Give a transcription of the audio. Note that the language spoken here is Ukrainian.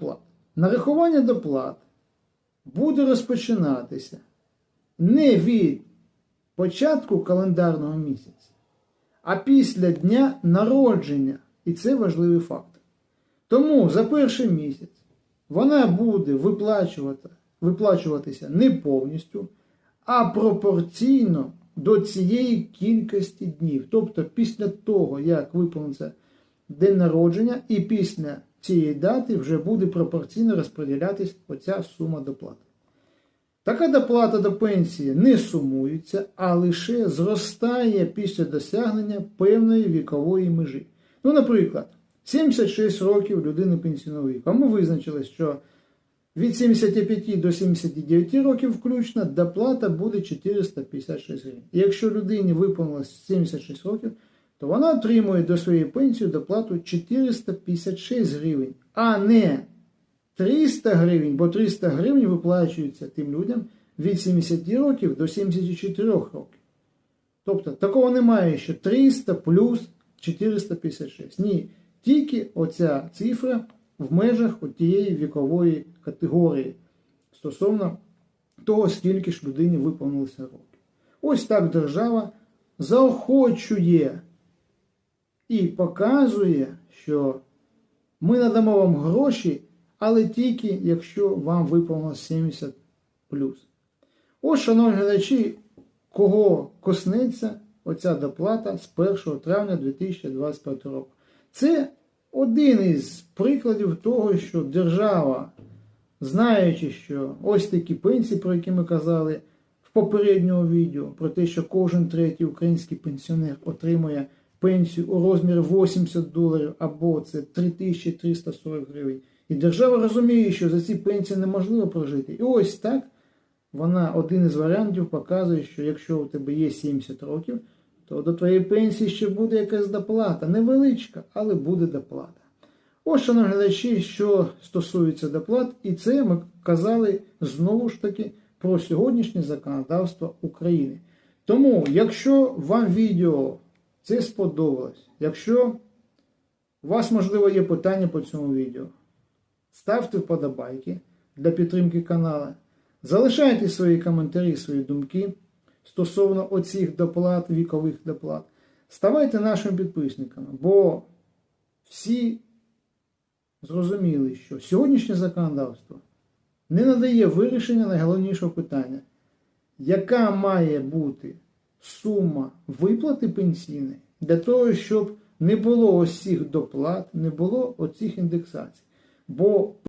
доплат. Нарахування доплат буде розпочинатися не від початку календарного місяця, а після дня народження. І це важливий факт. Тому за перший місяць вона буде виплачувати, виплачуватися не повністю, а пропорційно до цієї кількості днів. Тобто після того, як виповниться день народження, і після цієї дати вже буде пропорційно розподілятись оця сума доплати. Така доплата до пенсії не сумується, а лише зростає після досягнення певної вікової межі. Ну, наприклад, 76 років людини пенсійного віку. А ми визначили, що від 75 до 79 років включно доплата буде 456 гривень. Якщо людині виповнилось 76 років, то вона отримує до своєї пенсії доплату 456 гривень, а не 300 гривень, бо 300 гривень виплачуються тим людям від 70 років до 74 років. Тобто такого немає, що 300 плюс 456. Ні, тільки оця цифра в межах тієї вікової категорії стосовно того, скільки ж людині виповнилося років. Ось так держава заохочує і показує, що ми надамо вам гроші, але тільки якщо вам виповнилось 70 Ось, шановні глядачі, кого коснеться оця доплата з 1 травня 2025 року. Це один із прикладів того, що держава, знаючи, що ось такі пенсії, про які ми казали в попередньому відео, про те, що кожен третій український пенсіонер отримує пенсію у розмірі 80 доларів або це 3340 гривень. І держава розуміє, що за ці пенсії неможливо прожити. І ось так вона один із варіантів показує, що якщо у тебе є 70 років, то до твоєї пенсії ще буде якась доплата. Невеличка, але буде доплата. Ось, шановні глядачі, що стосується доплат, і це ми казали знову ж таки про сьогоднішнє законодавство України. Тому, якщо вам відео це сподобалось, якщо у вас, можливо, є питання по цьому відео, ставте вподобайки для підтримки каналу. Залишайте свої коментарі, свої думки стосовно оцих доплат, вікових доплат. Ставайте нашими підписниками, бо всі зрозуміли, що сьогоднішнє законодавство не надає вирішення найголовнішого питання, яка має бути сума виплати пенсійної для того, щоб не було цих доплат, не було оцих індексацій. Бо